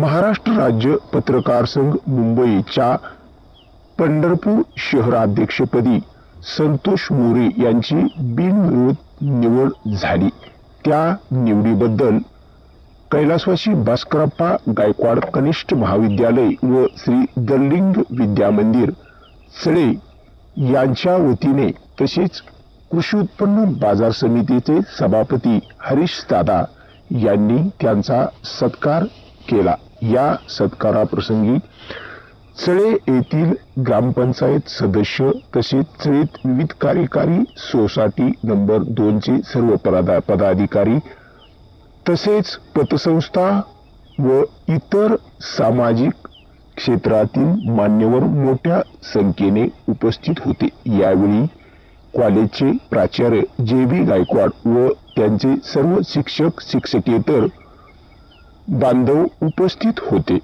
महाराष्ट्र राज्य पत्रकार संघ मुंबईच्या पंढरपूर शहराध्यक्षपदी संतोष मोरे यांची बिनविरोध निवड झाली. त्या निवडीबद्दल कैलासवासी भास्करप्पा गायकवाड कनिष्ठ महाविद्यालय व श्री दल्लिंग विद्या मंदिर सळे यांच्या वतीने तसेच कृषी उत्पन्न बाजार समितीचे सभापती हरीश दादा यांनी त्यांचा सत्कार केला. या सत्काराप्रसंगी चळे येथील ग्रामपंचायत सदस्य तसेच चळेत विविध कार्यकारी सोसायटी नंबर दोनचे सर्व पदा पदाधिकारी तसेच पतसंस्था व इतर सामाजिक क्षेत्रातील मान्यवर मोठ्या संख्येने उपस्थित होते. यावेळी कॉलेजचे प्राचार्य जे बी गायकवाड व त्यांचे सर्व शिक्षक शिक्षकेतर बांधव उपस्थित होते.